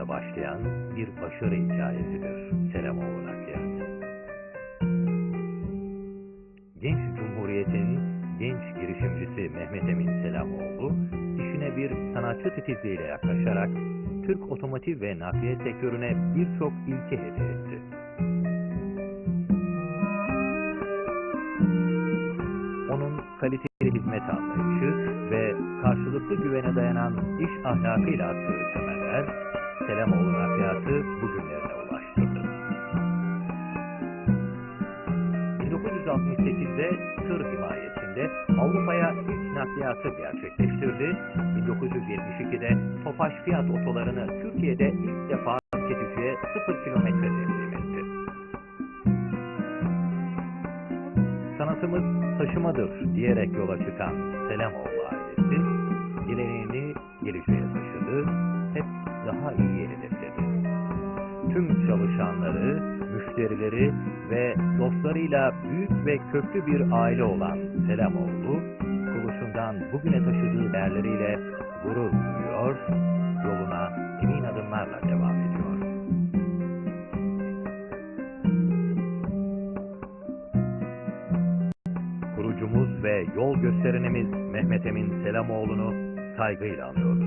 yaşında başlayan bir başarı hikayesidir Selamoğlu Nakliyat. Genç Cumhuriyet'in genç girişimcisi Mehmet Emin Selamoğlu, işine bir sanatçı titizliğiyle yaklaşarak Türk otomotiv ve nakliye sektörüne birçok ilke hediye etti. Onun kaliteli hizmet anlayışı ve karşılıklı güvene dayanan iş ahlakıyla attığı temeller, Selamoğlu nakliyatı bugünlerine ulaştırdı. 1968'de tır himayesinde Avrupa'ya ilk nakliyatı gerçekleştirdi. 1972'de Tofaş Fiyat otolarını Türkiye'de ilk defa tüketiciye 0 kilometre teslim etti. Sanatımız taşımadır diyerek yola çıkan Selamoğlu ailesi, geleneğini geleceğe taşıdı, Tüm çalışanları, müşterileri ve dostlarıyla büyük ve köklü bir aile olan Selamoğlu, kuruluşundan bugüne taşıdığı değerleriyle gurur duyuyor, yoluna emin adımlarla devam ediyor. Kurucumuz ve yol gösterenimiz Mehmet Emin Selamoğlu'nu saygıyla anıyoruz.